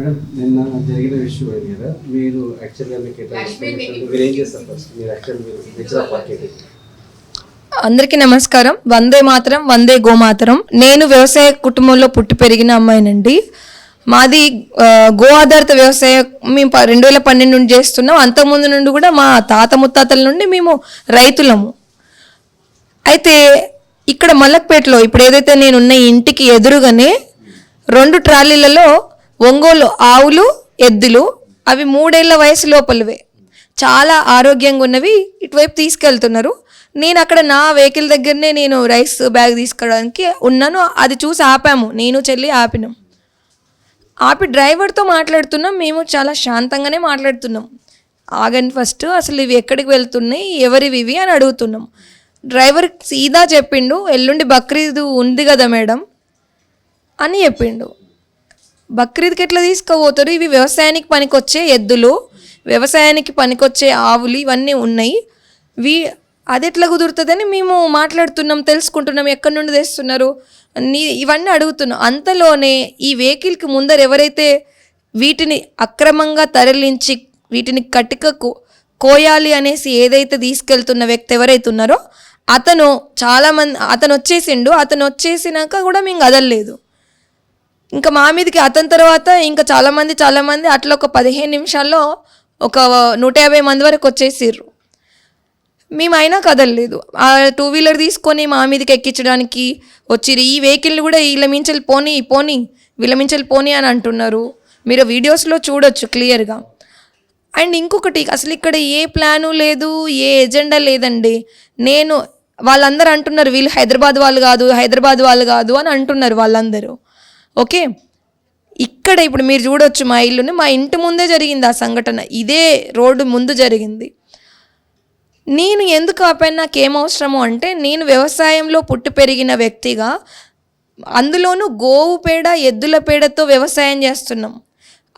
Madam నిన్న జరిగిన విషయం అయింది కదా. మీరు యాక్చువల్గా మీకు? మీరు ఏం చేస్తారు ఫస్ట్ మీరు యాక్చువల్ మీరు నేచర్ ఆఫ్ వర్క్ ఏంటి అందరికీ నమస్కారం. వందే మాతరం వందే గోమాతరం. నేను వ్యవసాయ కుటుంబంలో పుట్టి పెరిగిన అమ్మాయినండి. మాది గో ఆధారిత వ్యవసాయం మేము ప- రెండు వేల పన్నెండు నుండి చేస్తున్నాం. అంతకుముందు నుండి కూడా మా తాత ముత్తాతల నుండి మేము రైతులము. అయితే ఇక్కడ మల్లక్పేటలో ఇప్పుడు ఏదైతే నేను ఉన్న ఈ ఇంటికి ఎదురుగానే రెండు ట్రాలీలలో ఒంగోలు ఆవులు ఎద్దులు అవి మూడేళ్ళ వయసు లోపలవే. చాలా ఆరోగ్యంగా ఉన్నవి ఇటువైపు తీసుకెళ్తున్నారు. నేను అక్కడ నా వెహికల్ దగ్గరనే నేను రైస్ బ్యాగ్ తీసుకోవడానికి ఉన్నాను. అది చూసి ఆపాము. నేను చెల్లి ఆపినాం. ఆపి డ్రైవర్తో మాట్లాడుతున్నాం. మేము చాలా శాంతంగానే మాట్లాడుతున్నాం. ఆగండి ఫస్ట్. అసలు ఇవి ఎక్కడికి వెళ్తున్నాయి? ఎవరివి ఇవి అని అడుగుతున్నాం. డ్రైవర్ సీదా చెప్పిండు ఎల్లుండి బక్రీద్ ఉంది కదా మేడం అని చెప్పిండు. బక్రీద్కి ఎట్లా తీసుకుపోతారు? ఇవి వ్యవసాయానికి పనికొచ్చే ఎద్దులు వ్యవసాయానికి పనికొచ్చే ఆవులు ఇవన్నీ ఉన్నాయి. వీ అది ఎట్లా కుదురుతుందని మేము మాట్లాడుతున్నాం తెలుసుకుంటున్నాం ఎక్కడి నుండి తెస్తున్నారు నీ ఇవన్నీ అడుగుతున్నాం. అంతలోనే ఈ వెహికల్కి ముందర ఎవరైతే వీటిని అక్రమంగా తరలించి వీటిని కటికకు కోయాలి అనేసి ఏదైతే తీసుకెళ్తున్న వ్యక్తి ఎవరైతే ఉన్నారో అతను చాలామంది అతను వచ్చేసిండు. అతను వచ్చేసినాక కూడా మేము కదలలేదు. ఇంకా మా మీదకి అతని తర్వాత ఇంకా చాలామంది చాలామంది అట్లా ఒక పదిహేను నిమిషాల్లో ఒక నూట యాభై మంది వరకు వచ్చేసిర్రు. మేము అయినా కదలలేదు. ఆ టూ వీలర్ తీసుకొని మా మీదకి ఎక్కించడానికి వచ్చిర్రు. ఈ వెహికల్ కూడా వీళ్ళ మించలు పోనీ పోనీ వీళ్ళ మించలు పోనీ అని అంటున్నారు. మీరు వీడియోస్లో చూడొచ్చు క్లియర్గా. అండ్ ఇంకొకటి అసలు ఇక్కడ ఏ ప్లాను లేదు ఏ ఎజెండా లేదండి. నేను వాళ్ళందరూ అంటున్నారు వీళ్ళు హైదరాబాద్ వాళ్ళు కాదు హైదరాబాద్ వాళ్ళు కాదు అని అంటున్నారు వాళ్ళందరూ. ఓకే? ఇక్కడ ఇప్పుడు మీరు చూడొచ్చు మా ఇల్లుని మా ఇంటి ముందే జరిగింది ఆ సంఘటన. ఇదే రోడ్డు ముందు జరిగింది. నేను ఎందుకు ఆపాను? నాకు ఏం అంటే నేను వ్యవసాయంలో పుట్టి పెరిగిన వ్యక్తిగా అందులోనూ గోవు పేడ ఎద్దుల పేడతో వ్యవసాయం చేస్తున్నాం.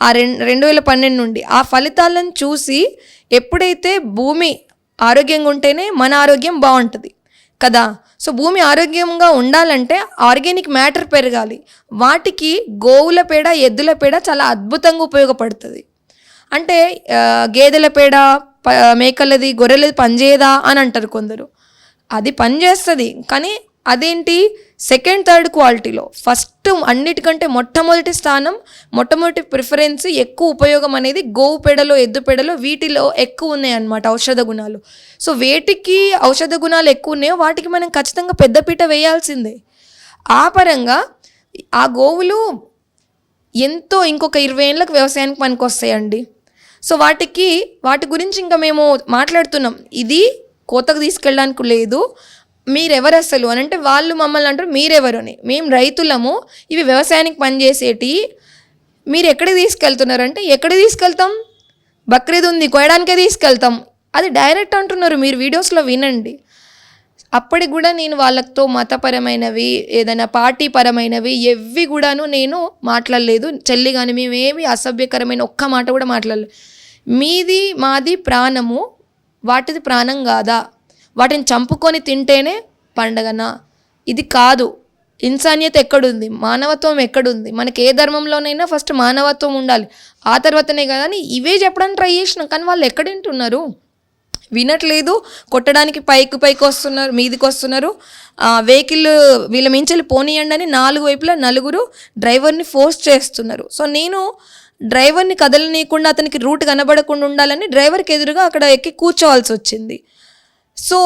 ఆ రెండు రెండు వేల పన్నెండు నుండి. ఆ ఫలితాలను చూసి ఎప్పుడైతే భూమి ఆరోగ్యంగా ఉంటేనే మన ఆరోగ్యం బాగుంటుంది. కదా? సో భూమి ఆరోగ్యంగా ఉండాలంటే ఆర్గానిక్ మ్యాటర్ పెరగాలి. వాటికి గోవుల పేడ ఎద్దుల పేడ చాలా అద్భుతంగా ఉపయోగపడుతుంది. అంటే గేదెల పేడ ప- మేకలది గొర్రెలది పనిచేయదా అని అంటారు కొందరు. అది పనిచేస్తుంది కానీ అదేంటి? సెకండ్ థర్డ్ క్వాలిటీలో. ఫస్ట్ అన్నిటికంటే మొట్టమొదటి స్థానం మొట్టమొదటి ప్రిఫరెన్స్ ఎక్కువ ఉపయోగం అనేది గోవు పెడలో ఎద్దు పేడలో వీటిలో ఎక్కువ ఉన్నాయి అన్నమాట ఔషధ గుణాలు. సో వేటికి ఔషధ గుణాలు ఎక్కువ ఉన్నాయో వాటికి మనం ఖచ్చితంగా పెద్దపీట వేయాల్సిందే. ఆ పరంగా ఆ గోవులు ఎంతో ఇంకొక ఇరవై ఏళ్ళకి వ్యవసాయానికి పనికొస్తాయండి. సో వాటికి వాటి గురించి ఇంకా మేము మాట్లాడుతున్నాం. ఇది కోతకు తీసుకెళ్ళడానికి లేదు. మీరెవరు అసలు అని అంటే వాళ్ళు మమ్మల్ని అంటారు మీరెవరు అని. మేము రైతులము ఇవి వ్యవసాయానికి పనిచేసేటి. మీరు ఎక్కడికి తీసుకెళ్తున్నారు అంటే ఎక్కడికి తీసుకెళ్తాం? బక్రీద్ ఉంది కోయడానికే తీసుకెళ్తాం. అది డైరెక్ట్ అంటున్నారు మీరు వీడియోస్లో వినండి. అప్పటికి కూడా నేను వాళ్ళతో మతపరమైనవి ఏదైనా పార్టీ పరమైనవి ఎవ్వి కూడాను నేను మాట్లాడలేదు. చెల్లి కానీ మేమేమి అసభ్యకరమైన ఒక్క మాట కూడా మాట్లాడలేదు మీది మాది ప్రాణము వాటిది ప్రాణం కాదా? వాటిని చంపుకొని తింటేనే పండగనా? ఇది కాదు. ఇన్సానియత ఎక్కడుంది? మానవత్వం ఎక్కడుంది? మనకి ఏ ధర్మంలోనైనా ఫస్ట్ మానవత్వం ఉండాలి. ఆ తర్వాతనే కదా అని ఇవే చెప్పడానికి ట్రై చేసినాం కానీ వాళ్ళు ఎక్కడ వింటున్నారు? వినట్లేదు. కొట్టడానికి పైకి పైకి వస్తున్నారు మీదికి వస్తున్నారు. వెహికల్ వీళ్ళ మించెల్లి పోనీయండి అని నాలుగు వైపులా నలుగురు డ్రైవర్ని ఫోర్స్ చేస్తున్నారు. సో నేను డ్రైవర్ని కదలనీయకుండా అతనికి రూట్ కనబడకుండా ఉండాలని డ్రైవర్కి ఎదురుగా అక్కడ ఎక్కి కూర్చోవాల్సి వచ్చింది. సో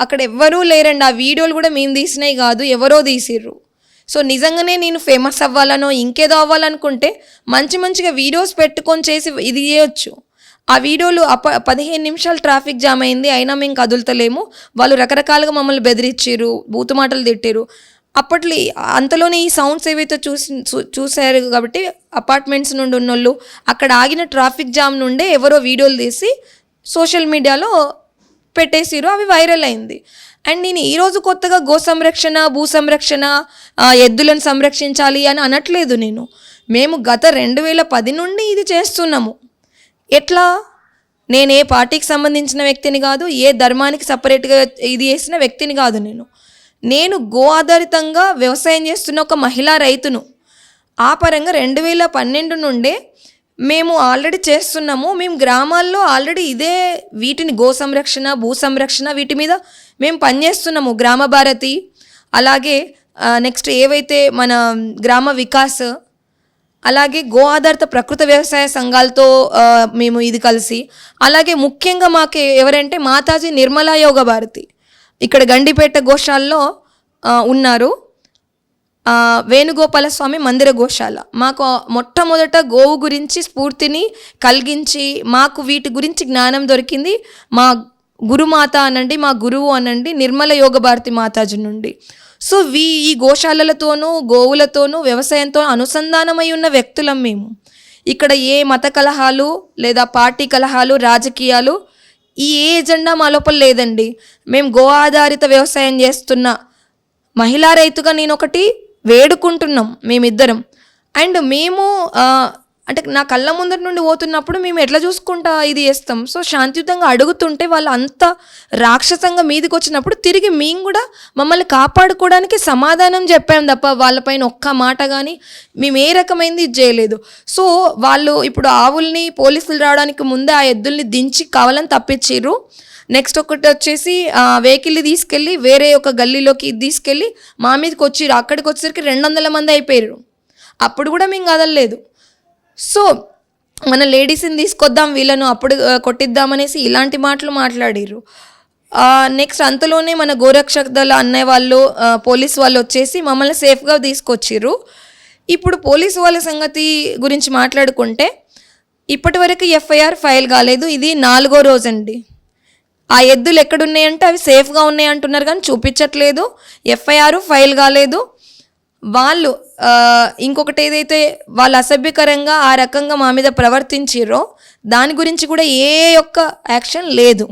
అక్కడ ఎవ్వరూ లేరండి. ఆ వీడియోలు కూడా మేము తీసినవి కాదు ఎవరో తీసిర్రు. సో నిజంగానే నేను ఫేమస్ అవ్వాలనో ఇంకేదో అవ్వాలనుకుంటే మంచి మంచిగా వీడియోస్ పెట్టుకొని చేసి ఇది చేయొచ్చు. ఆ వీడియోలు అప పదిహేను నిమిషాలు ట్రాఫిక్ జామ్ అయింది అయినా మేము కదులుతలేము. వాళ్ళు రకరకాలుగా మమ్మల్ని బెదిరించారు బూతు మాటలు తిట్టారు అప్పట్లో అంతలోనే ఈ సౌండ్స్ ఏవైతే చూసి చూ- చూశారు కాబట్టి అపార్ట్మెంట్స్ నుండి ఉన్నోళ్ళు అక్కడ ఆగిన ట్రాఫిక్ జామ్ నుండే ఎవరో వీడియోలు తీసి సోషల్ మీడియాలో పెట్టేసిరు అవి వైరల్ అయింది. అండ్ నేను ఈరోజు కొత్తగా గో సంరక్షణ భూ సంరక్షణ ఎద్దులను సంరక్షించాలి అని అనట్లేదు నేను. మేము గత రెండు వేల పది నుండి ఇది చేస్తున్నాము. ఎట్లా? నేను ఏ పార్టీకి సంబంధించిన వ్యక్తిని కాదు ఏ ధర్మానికి సపరేట్గా ఇది చేసిన వ్యక్తిని కాదు నేను. నేను గో ఆధారితంగా వ్యవసాయం చేస్తున్న ఒక మహిళా రైతును. ఆ పరంగా రెండు వేల పన్నెండు నుండే మేము ఆల్రెడీ చేస్తున్నాము. మేము గ్రామాల్లో ఆల్రెడీ ఇదే వీటిని గో సంరక్షణ భూ సంరక్షణ వీటి మీద మేము పనిచేస్తున్నాము గ్రామ భారతి. అలాగే నెక్స్ట్ ఏవైతే మన గ్రామ వికాస్ అలాగే గో ఆధారిత ప్రకృత వ్యవసాయ సంఘాలతో మేము ఇది కలిసి అలాగే ముఖ్యంగా మాకు ఎవరంటే మాతాజీ నిర్మలా యోగ భారతి. ఇక్కడ గండిపేట గోశాల్లో ఉన్నారు. వేణుగోపాల స్వామి మందిర గోశాల. మాకు మొట్టమొదట గోవు గురించి స్ఫూర్తిని కలిగించి మాకు వీటి గురించి జ్ఞానం దొరికింది మా గురుమాత అనండి మా గురువు అనండి నిర్మల యోగ భారతి మాతాజీ నుండి. సో వీ ఈ గోశాలలతోనూ గోవులతోనూ వ్యవసాయంతో అనుసంధానమై ఉన్న వ్యక్తులం మేము. ఇక్కడ ఏ మత కలహాలు లేదా పార్టీ కలహాలు రాజకీయాలు ఈ ఏ ఎజెండా మా లోపల లేదండి. మేము గో ఆధారిత వ్యవసాయం చేస్తున్న మహిళా రైతుగా నేను ఒకటి వేడుకుంటున్నాం మేమిద్దరం. అండ్ మేము అంటే నా కళ్ళ ముందర నుండి పోతున్నప్పుడు మేము ఎట్లా చూసుకుంటా ఇది చేస్తాం? సో శాంతియుతంగా అడుగుతుంటే వాళ్ళు అంత రాక్షసంగా మీదికి వచ్చినప్పుడు తిరిగి మేము కూడా మమ్మల్ని కాపాడుకోవడానికి సమాధానం చెప్పాం తప్ప వాళ్ళపైన ఒక్క మాట కానీ మేము ఏ రకమైనది ఇది చేయలేదు. సో వాళ్ళు ఇప్పుడు ఆవుల్ని పోలీసులు రావడానికి ముందే ఆ ఎద్దుల్ని దించి కావాలని తప్పించిర్రు. నెక్స్ట్ ఒకటి వచ్చేసి వెహికల్ తీసుకెళ్ళి వేరే ఒక గల్లీలోకి తీసుకెళ్ళి మా మీదకి వచ్చి అక్కడికి వచ్చేసరికి రెండు వందల మంది అయిపోయారు అప్పుడు కూడా మేము కదలలేదు. సో మన లేడీస్ని తీసుకొద్దాం వీళ్ళను అప్పుడు కొట్టిద్దామనేసి ఇలాంటి మాటలు మాట్లాడిర్రు. నెక్స్ట్ అంతలోనే మన గోరక్షక దళ అన్నయ్య వాళ్ళు పోలీస్ వాళ్ళు వచ్చేసి మమ్మల్ని సేఫ్గా తీసుకొచ్చిర్రు. ఇప్పుడు పోలీసు వాళ్ళ సంగతి గురించి మాట్లాడుకుంటే ఇప్పటివరకు ఎఫ్ఐఆర్ ఫైల్ కాలేదు. ఇది నాలుగో రోజండి. ఆ ఎద్దులు ఎక్కడున్నాయంటే అవి సేఫ్గా ఉన్నాయి అంటున్నారు కానీ చూపించట్లేదు. ఎఫ్ఐఆర్ ఫైల్ కాలేదు. వాళ్ళు ఇంకొకటి ఏదైతే వాళ్ళు అసభ్యకరంగా ఆ రకంగా మా మీద ప్రవర్తించిర్రో దాని గురించి కూడా ఏ ఒక్క యాక్షన్ లేదు.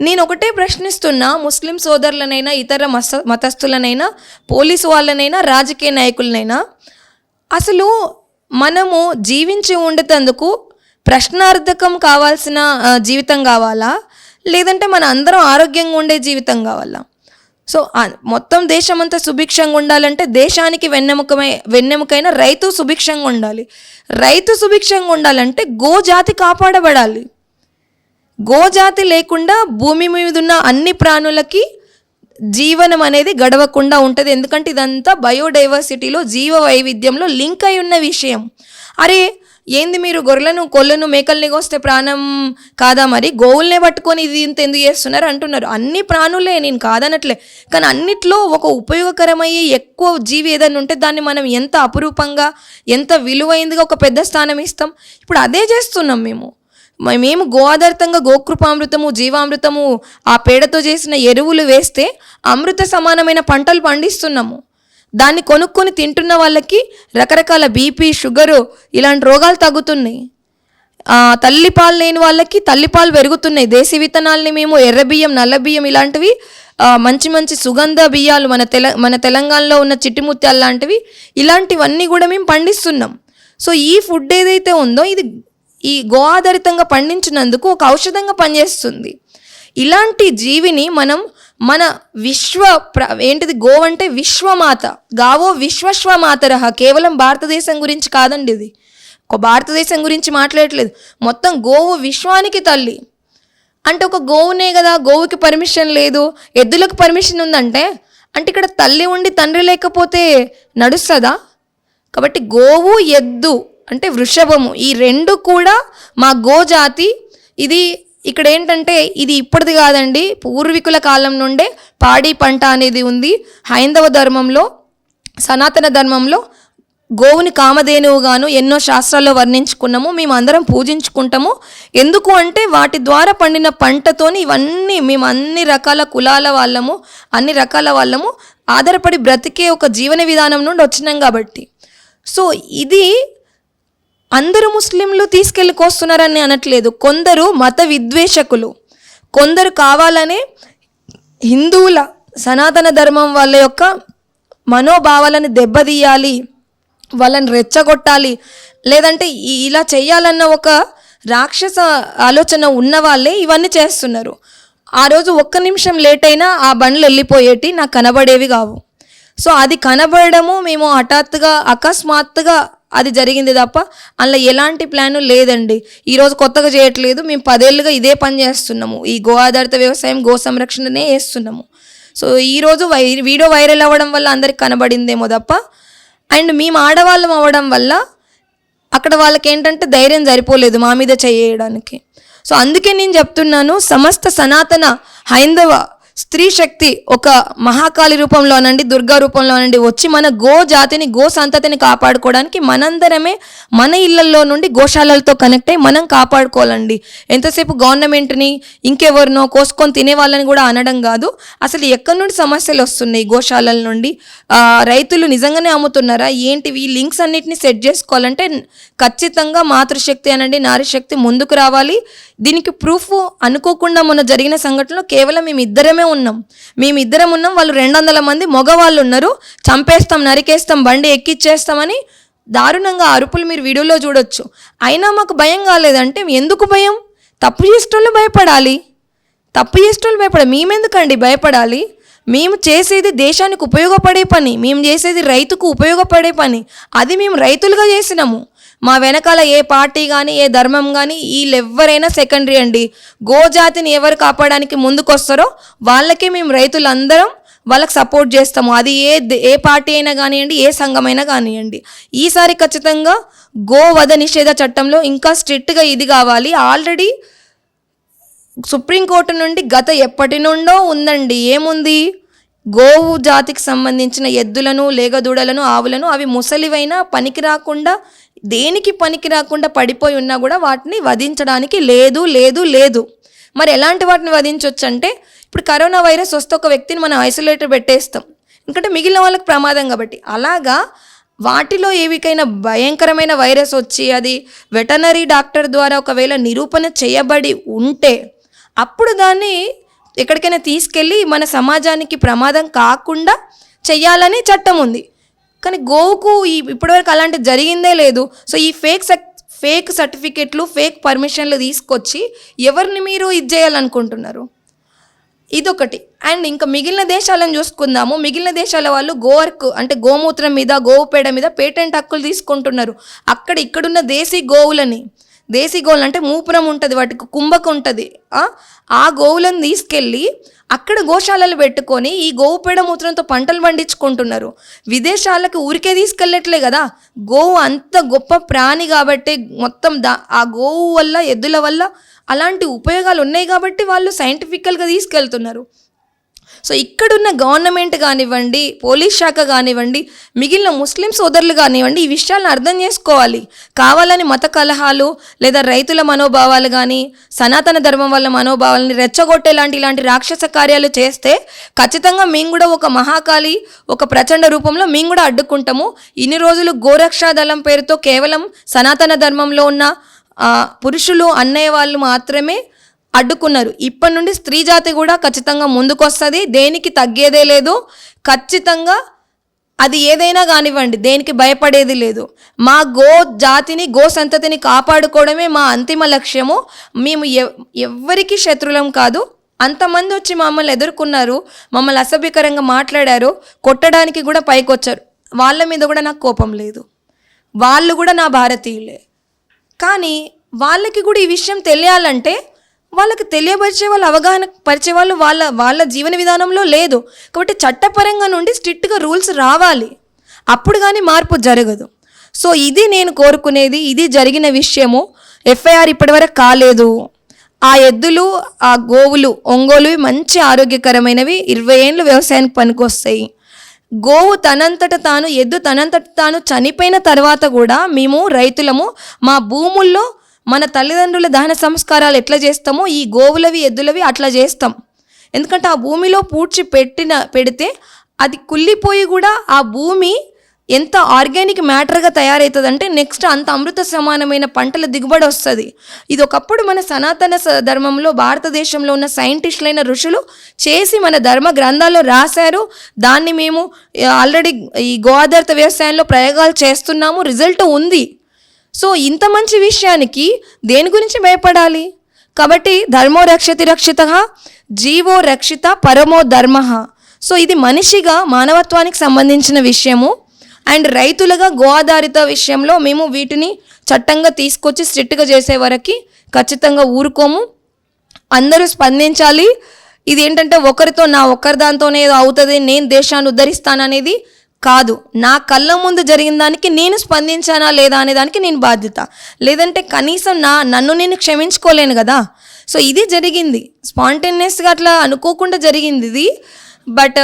నేను ఒకటే ప్రశ్నిస్తున్నా ముస్లిం సోదరులనైనా ఇతర మత మతస్థులనైనా పోలీసు వాళ్ళనైనా రాజకీయ నాయకులనైనా అసలు మనము జీవించి ఉండేటందుకు ప్రశ్నార్థకం కావాల్సిన జీవితం కావాలా? లేదంటే మన అందరం ఆరోగ్యంగా ఉండే జీవితం కావాలా? సో మొత్తం దేశం అంతా సుభిక్షంగా ఉండాలంటే దేశానికి వెన్నెముకమై వెన్నెముకైన రైతు సుభిక్షంగా ఉండాలి. రైతు సుభిక్షంగా ఉండాలంటే గోజాతి కాపాడబడాలి. గోజాతి లేకుండా భూమి మీద ఉన్న అన్ని ప్రాణులకి జీవనం అనేది గడవకుండా ఉంటుంది. ఎందుకంటే ఇదంతా బయోడైవర్సిటీలో జీవ వైవిధ్యంలో లింక్ అయి ఉన్న విషయం. అరే ఏంది మీరు గొర్రెలను కొల్లను మేకల్ని కోస్తే ప్రాణం కాదా మరి? గోవుల్నే పట్టుకొని ఇది ఇంత ఎందుకు చేస్తున్నారు అంటున్నారు. అన్ని ప్రాణులే నేను కాదనట్లే. కానీ అన్నిట్లో ఒక ఉపయోగకరమయ్యే ఎక్కువ జీవి ఏదైనా ఉంటే దాన్ని మనం ఎంత అపురూపంగా ఎంత విలువైందిగా ఒక పెద్ద స్థానం ఇస్తాం? ఇప్పుడు అదే చేస్తున్నాం మేము. మేము గో ఆధారితంగా గోకృపామృతము జీవామృతము ఆ పేడతో చేసిన ఎరువులు వేస్తే అమృత సమానమైన పంటలు పండిస్తున్నాము. దాన్ని కొనుక్కొని తింటున్న వాళ్ళకి రకరకాల బీపీ షుగరు ఇలాంటి రోగాలు తగ్గుతున్నాయి. తల్లిపాలు లేని వాళ్ళకి తల్లిపాలు పెరుగుతున్నాయి. దేశీ విత్తనాల్ని మేము ఎర్ర బియ్యం నల్ల బియ్యం ఇలాంటివి మంచి మంచి సుగంధ బియ్యాలు మన తెల మన తెలంగాణలో ఉన్న చిట్టిముత్యాలు లాంటివి ఇలాంటివన్నీ కూడా మేము పండిస్తున్నాం. సో ఈ ఫుడ్ ఏదైతే ఉందో ఇది ఈ గో ఆధారితంగా పండించినందుకు ఒక ఔషధంగా పనిచేస్తుంది. ఇలాంటి జీవిని మనం మన విశ్వ ప్ర ఏంటిది? గో అంటే విశ్వమాత. గావో విశ్వశ్వమాతరహ. కేవలం భారతదేశం గురించి కాదండి ఇది. భారతదేశం గురించి మాట్లాడట్లేదు. మొత్తం గోవు విశ్వానికి తల్లి. అంటే ఒక గోవునే కదా గోవుకి పర్మిషన్ లేదు ఎద్దులకు పర్మిషన్ ఉందంటే అంటే ఇక్కడ తల్లి ఉండి తండ్రి లేకపోతే నడుస్తుందా? కాబట్టి గోవు ఎద్దు అంటే వృషభము ఈ రెండు కూడా మా గోజాతి ఇది ఇక్కడ ఏంటంటే ఇది ఇప్పటిది కాదండి. పూర్వీకుల కాలం నుండే పాడి పంట అనేది ఉంది. హైందవ ధర్మంలో సనాతన ధర్మంలో గోవుని కామధేనువుగాను ఎన్నో శాస్త్రాల్లో వర్ణించుకున్నాము. మేము అందరం పూజించుకుంటాము. ఎందుకు అంటే వాటి ద్వారా పండిన పంటతోని ఇవన్నీ మేము అన్ని రకాల కులాల వాళ్ళము అన్ని రకాల వాళ్ళము ఆధారపడి బ్రతికే ఒక జీవన విధానం నుండి వచ్చినాం కాబట్టి. సో ఇది అందరూ ముస్లింలు తీసుకెళ్ళి కోస్తున్నారని అనట్లేదు. కొందరు మత విద్వేషకులు. కొందరు కావాలనే హిందువుల సనాతన ధర్మం వాళ్ళ యొక్క మనోభావాలను దెబ్బతీయాలి వాళ్ళని రెచ్చగొట్టాలి. లేదంటే ఇలా చేయాలన్న ఒక రాక్షస ఆలోచన ఉన్న వాళ్ళే ఇవన్నీ చేస్తున్నారు. ఆ రోజు ఒక్క నిమిషం లేట్ అయినా ఆ బండ్లు వెళ్ళిపోయేటి నాకు కనబడేవి కావు. సో అది కనబడము మేము హఠాత్తుగా అకస్మాత్తుగా అది జరిగింది తప్ప అందులో ఎలాంటి ప్లాన్ లేదండి. ఈరోజు కొత్తగా చేయట్లేదు. మేము పదేళ్ళుగా ఇదే పని చేస్తున్నాము. ఈ గో ఆధారిత వ్యవసాయం గో సంరక్షణనే చేస్తున్నాము. సో ఈరోజు వై వీడియో వైరల్ అవ్వడం వల్ల అందరికి కనబడిందేమో తప్ప అండ్ మేము ఆడవాళ్ళం అవ్వడం వల్ల అక్కడ వాళ్ళకి ఏంటంటే ధైర్యం సరిపోలేదు మా మీద చేయడానికి. సో అందుకే నేను చెప్తున్నాను సమస్త సనాతన హైందవ స్త్రీ శక్తి ఒక మహాకాళి రూపంలోనండి దుర్గా రూపంలోనండి వచ్చి మన గో జాతిని గో సంతతిని కాపాడుకోవడానికి మనందరమే మన ఇళ్ళలో నుండి గోశాలలతో కనెక్ట్ అయ్యి మనం కాపాడుకోవాలండి. ఎంతసేపు గవర్నమెంట్ని ఇంకెవరినో కోసుకొని తినే వాళ్ళని కూడా అనడం కాదు. అసలు ఎక్కడి నుండి సమస్యలు వస్తున్నాయి గోశాలల నుండి? రైతులు నిజంగానే అమ్ముతున్నారా? ఏంటివి? ఈ లింక్స్ అన్నిటిని సెట్ చేసుకోవాలంటే ఖచ్చితంగా మాతృశక్తి అనండి నారీశక్తి ముందుకు రావాలి. దీనికి ప్రూఫ్ అనుకోకుండా మొన్న జరిగిన సంఘటనలో కేవలం మేము ఇద్దరమే ఉన్నాం. మేము ఇద్దరం ఉన్నాం. వాళ్ళు రెండు వందల మంది మగవాళ్ళు ఉన్నారు చంపేస్తాం నరికేస్తాం బండి ఎక్కిచ్చేస్తామని దారుణంగా అరుపులు మీరు వీడియోలో చూడొచ్చు. అయినా మాకు భయం కాలేదంటే ఎందుకు భయం? తప్పు చేసేటోళ్ళు భయపడాలి. తప్పు చేసేటోళ్ళు భయపడాలి. మేమెందుకండి భయపడాలి? మేము చేసేది దేశానికి ఉపయోగపడే పని. మేము చేసేది రైతుకు ఉపయోగపడే పని. అది మేము రైతులుగా చేసినాము. మా వెనకాల ఏ పార్టీ కానీ ఏ ధర్మం కానీ వీళ్ళెవ్వరైనా సెకండరీ అండి గోజాతిని ఎవరు కాపాడడానికి ముందుకొస్తారో వాళ్ళకే మేము రైతులందరం వాళ్ళకి సపోర్ట్ చేస్తాము. అది ఏ ద- ఏ పార్టీ అయినా కానివ్వండి ఏ సంఘం అయినా కానివ్వండి. ఈసారి ఖచ్చితంగా గోవధ నిషేధ చట్టంలో ఇంకా స్ట్రిక్ట్గా ఇది కావాలి. ఆల్రెడీ సుప్రీంకోర్టు నుండి గత ఎప్పటి నుండో ఉందండి. ఏముంది? గోవు జాతికి సంబంధించిన ఎద్దులను లేగదూడలను ఆవులను అవి ముసలివైనా పనికి రాకుండా దేనికి పనికి రాకుండా పడిపోయి ఉన్నా కూడా వాటిని వధించడానికి లేదు లేదు లేదు. మరి ఎలాంటి వాటిని వధించవచ్చు అంటే ఇప్పుడు కరోనా వైరస్ వస్తే ఒక వ్యక్తిని మనం ఐసోలేటర్ పెట్టేస్తాం. ఎందుకంటే మిగిలిన వాళ్ళకి ప్రమాదం కాబట్టి. అలాగా వాటిలో ఏవికైనా భయంకరమైన వైరస్ వచ్చి అది వెటనరీ డాక్టర్ ద్వారా ఒకవేళ నిరూపణ చేయబడి ఉంటే అప్పుడు దాన్ని ఎక్కడికైనా తీసుకెళ్ళి మన సమాజానికి ప్రమాదం కాకుండా చెయ్యాలని చట్టం ఉంది. కానీ గోవుకు ఈ ఇప్పటివరకు అలాంటి జరిగిందే లేదు. సో ఈ ఫేక్ ఫేక్ సర్టిఫికెట్లు ఫేక్ పర్మిషన్లు తీసుకొచ్చి ఎవరిని మీరు ఇది చేయాలనుకుంటున్నారు? ఇదొకటి. అండ్ ఇంకా మిగిలిన దేశాలను చూసుకుందాము. మిగిలిన దేశాల వాళ్ళు గోవర్క్ అంటే గోమూత్రం మీద గోవు పేడ మీద పేటెంట్ హక్కులు తీసుకుంటున్నారు. అక్కడ ఇక్కడున్న దేశీ గోవులని దేశీ గోవులు అంటే మూపురం ఉంటుంది వాటికి కుంభకు ఉంటుంది. ఆ? గోవులను తీసుకెళ్ళి అక్కడ గోశాలలు పెట్టుకొని ఈ గోవు పేడ మూత్రంతో పంటలు పండించుకుంటున్నారు. విదేశాలకు ఊరికే తీసుకెళ్ళట్లే కదా. గోవు అంత గొప్ప ప్రాణి కాబట్టి మొత్తం దా ఆ గోవు వల్ల ఎద్దుల వల్ల అలాంటి ఉపయోగాలు ఉన్నాయి కాబట్టి వాళ్ళు సైంటిఫికల్గా తీసుకెళ్తున్నారు. సో ఇక్కడున్న గవర్నమెంట్ కానివ్వండి పోలీస్ శాఖ కానివ్వండి మిగిలిన ముస్లిం సోదరులు కానివ్వండి ఈ విషయాలను అర్థం చేసుకోవాలి. కావాలని మత కలహాలు లేదా రైతుల మనోభావాలు కానీ సనాతన ధర్మం వల్ల మనోభావాలని రెచ్చగొట్టే లాంటి ఇలాంటి రాక్షస కార్యాలు చేస్తే ఖచ్చితంగా మేము కూడా ఒక మహాకాళి ఒక ప్రచండ రూపంలో మేము కూడా అడ్డుకుంటాము. ఇన్ని రోజులు గోరక్షా దళం పేరుతో కేవలం సనాతన ధర్మంలో ఉన్న పురుషులు అన్నయ్య వాళ్ళు మాత్రమే అడ్డుకున్నారు. ఇప్పటి నుండి స్త్రీ జాతి కూడా ఖచ్చితంగా ముందుకొస్తుంది. దేనికి తగ్గేదే లేదు. ఖచ్చితంగా అది ఏదైనా కానివ్వండి దేనికి భయపడేది లేదు. మా గో జాతిని గో సంతతిని కాపాడుకోవడమే మా అంతిమ లక్ష్యము. మేము ఎవ్ ఎవ్వరికి శత్రులం కాదు. అంతమంది వచ్చి మమ్మల్ని ఎదుర్కొన్నారు. మమ్మల్ని అసభ్యకరంగా మాట్లాడారు. కొట్టడానికి కూడా పైకొచ్చారు. వాళ్ళ మీద కూడా నాకు కోపం లేదు. వాళ్ళు కూడా నా భారతీయులే. కానీ వాళ్ళకి కూడా ఈ విషయం తెలియాలంటే వాళ్ళకి తెలియపరిచే వాళ్ళు అవగాహన పరిచే వాళ్ళు వాళ్ళ వాళ్ళ జీవన విధానంలో లేదు. కాబట్టి చట్టపరంగా నుండి స్ట్రిక్ట్గా రూల్స్ రావాలి. అప్పుడు కానీ మార్పు జరగదు. సో ఇది నేను కోరుకునేది ఇది జరిగిన విషయము. ఎఫ్ఐఆర్ ఇప్పటివరకు కాలేదు. ఆ ఎద్దులు ఆ గోవులు ఒంగోలు మంచి ఆరోగ్యకరమైనవి. ఇరవై ఏళ్ళు వ్యవసాయానికి పనికొస్తాయి. గోవు తనంతట తాను ఎద్దు తనంతట తాను చనిపోయిన తర్వాత కూడా మేము రైతులము మా భూముల్లో మన తల్లిదండ్రుల దహన సంస్కారాలు ఎట్లా చేస్తామో ఈ గోవులవి ఎద్దులవి అట్లా చేస్తాం. ఎందుకంటే ఆ భూమిలో పూడ్చి పెట్టిన పెడితే అది కుళ్ళిపోయి కూడా ఆ భూమి ఎంత ఆర్గానిక్ మ్యాటర్గా తయారవుతుందంటే నెక్స్ట్ అంత అమృత సమానమైన పంటల దిగుబడి వస్తుంది. ఇది ఒకప్పుడు మన సనాతన స- ధర్మంలో భారతదేశంలో ఉన్న సైంటిస్టులైన ఋషులు చేసి మన ధర్మ గ్రంథాల్లో రాశారు. దాన్ని మేము ఆల్రెడీ ఈ గో ఆధారిత వ్యవసాయంలో ప్రయోగాలు చేస్తున్నాము. రిజల్ట్ ఉంది. సో ఇంత మంచి విషయానికి దేని గురించి భయపడాలి? కాబట్టి ధర్మో రక్షతి రక్షిత జీవో రక్షిత పరమో ధర్మ. సో ఇది మనిషిగా మానవత్వానికి సంబంధించిన విషయము. అండ్ రైతులుగా గో ఆధారిత విషయంలో మేము వీటిని చట్టంగా తీసుకొచ్చి స్ట్రిక్ట్గా చేసే వరకు ఖచ్చితంగా ఊరుకోము. అందరూ స్పందించాలి. ఇది ఏంటంటే ఒకరితో నా ఒక్కరి దాంతోనే అవుతుంది నేను దేశాన్ని ఉద్ధరిస్తాననేది కాదు నా కళ్ళ ముందు జరిగిన దానికి నేను స్పందించానా లేదా అనే దానికి నేను బాధ్యత. లేదంటే కనీసం నా నన్ను నేను క్షమించుకోలేను కదా. సో ఇది జరిగింది. స్పాంటేనియస్గా అట్లా అనుకోకుండా జరిగింది ఇది. బట్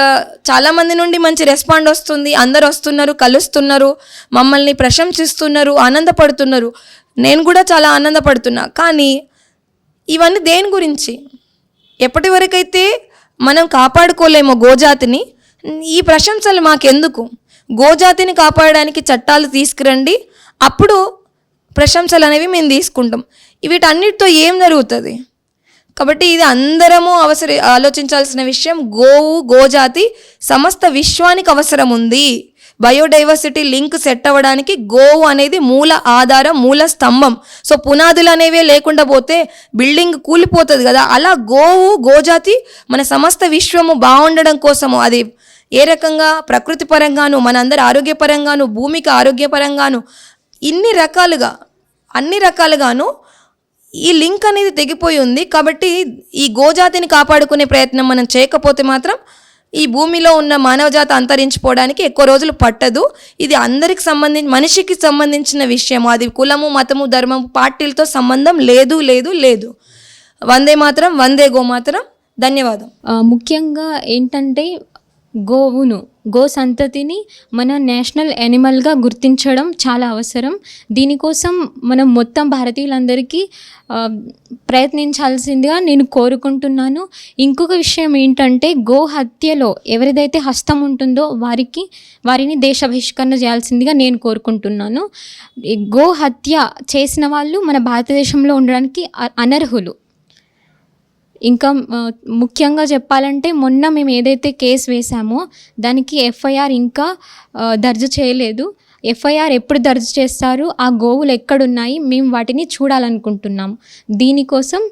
చాలామంది నుండి మంచి రెస్పాండ్ వస్తుంది అందరు వస్తున్నారు కలుస్తున్నారు మమ్మల్ని ప్రశంసిస్తున్నారు ఆనందపడుతున్నారు. నేను కూడా చాలా ఆనందపడుతున్నా. కానీ ఇవన్నీ దేని గురించి? ఎప్పటి వరకైతే మనం కాపాడుకోలేమో గోజాతిని ఈ ప్రశంసలు మాకెందుకు? గోజాతిని కాపాడడానికి చట్టాలు తీసుకురండి. అప్పుడు ప్రశంసలు అనేవి మేము తీసుకుంటాం. వీటన్నిటితో ఏం జరుగుతుంది? కాబట్టి ఇది అందరము అవసర ఆలోచించాల్సిన విషయం. గోవు గోజాతి సమస్త విశ్వానికి అవసరం ఉంది. బయోడైవర్సిటీ లింక్ సెట్ అవ్వడానికి గోవు అనేది మూల ఆధారం మూల స్తంభం. సో పునాదులు అనేవే లేకుండా పోతే బిల్డింగ్ కూలిపోతుంది కదా. అలా గోవు గోజాతి మన సమస్త విశ్వము బాగుండడం కోసము అది ఏ రకంగా ప్రకృతి పరంగాను మనందరి ఆరోగ్యపరంగాను భూమికి ఆరోగ్యపరంగాను ఇన్ని రకాలుగా అన్ని రకాలుగాను ఈ లింక్ అనేది తెగిపోయి ఉంది. కాబట్టి ఈ గోజాతిని కాపాడుకునే ప్రయత్నం మనం చేయకపోతే మాత్రం ఈ భూమిలో ఉన్న మానవజాతి అంతరించిపోవడానికి ఎక్కువ రోజులు పట్టదు. ఇది అందరికి సంబంధించి మనిషికి సంబంధించిన విషయం అది కులము మతము ధర్మము పార్టీలతో సంబంధం లేదు లేదు లేదు. వందే మాత్రం వందే గో మాత్రం. ధన్యవాదం. ముఖ్యంగా ఏంటంటే గోవును గో సంతతిని మన నేషనల్ యానిమల్గా గుర్తించడం చాలా అవసరం. దీనికోసం మనం మొత్తం భారతీయులందరికీ ప్రయత్నించాల్సిందిగా నేను కోరుకుంటున్నాను. ఇంకొక విషయం ఏంటంటే గో హత్యలో ఎవరిదైతే హస్తం ఉంటుందో వారికి వారిని దేశ బహిష్కరణ చేయాల్సిందిగా నేను కోరుకుంటున్నాను. ఈ గో హత్య చేసిన వాళ్ళు మన భారతదేశంలో ఉండడానికి అ- అనర్హులు. ఇంకా ముఖ్యంగా చెప్పాలంటే మొన్న మేము ఏదైతే కేసు వేసామో దానికి ఎఫ్ఐఆర్ ఇంకా దర్జు చేయలేదు. ఎఫ్ఐఆర్ ఎప్పుడు దర్జు చేస్తారు ఆ గోవులు ఎక్కడున్నాయి మేము వాటిని చూడాలనుకుంటున్నాం. దీనికోసం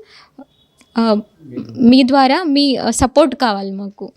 మీ ద్వారా మీ సపోర్ట్ కావాలి మాకు.